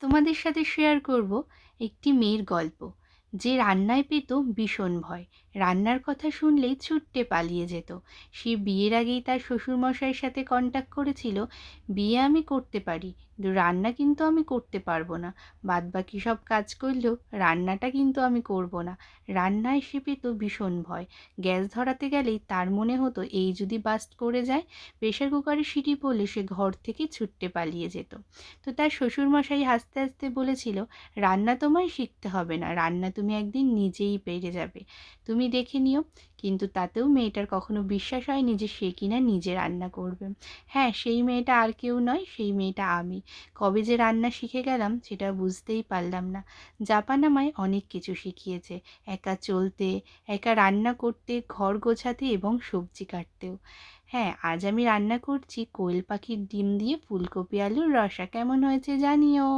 তোমাদের সাথে শেয়ার করব একটি মেয়ের গল্প। যে রান্নায় পেত ভীষণ ভয়। রান্নার কথা শুনলেই ছুট্টে পালিয়ে যেত। সে বিয়ের আগেই তার শ্বশুরমশাইয়ের সাথে কন্ট্যাক্ট করেছিল, বিয়ে আমি করতে পারি কিন্তু রান্না কিন্তু আমি করতে পারব না। বাদ বাকি সব কাজ করলেও রান্নাটা কিন্তু আমি করব না। রান্নায় সে পেত ভীষণ ভয়। গ্যাস ধরাতে গেলেই তার মনে হতো এই যদি বাস্ট করে যায় প্রেশার কুকারে সিটি পড়লে সে ঘর থেকে ছুট্টে পালিয়ে যেত। তো তার শ্বশুরমশাই হাসতে হাসতে বলেছিল, রান্না তোমায় শিখতে হবে না। রান্না তুমি একদিন নিজেই পেরে যাবে। তুমি দেখে নিও কিন্তু তাতেও মেয়েটার কখনো বিশ্বাস হয়নি যে সে কিনা নিজে রান্না করবে। হ্যাঁ সেই মেয়েটা আর কেউ নয়, সেই মেয়েটা আমি। কবে যে রান্না শিখে গেলাম, সেটা বুঝতেই পারলাম না। জাপান আমায় অনেক কিছু শিখিয়েছে। একা চলতে, একা রান্না করতে, ঘর গোছাতে এবং সবজি কাটতেও। হ্যাঁ আজ আমি রান্না করছি কোয়েল পাখির ডিম দিয়ে ফুলকপি আলুর রসা। কেমন হয়েছে জানিও।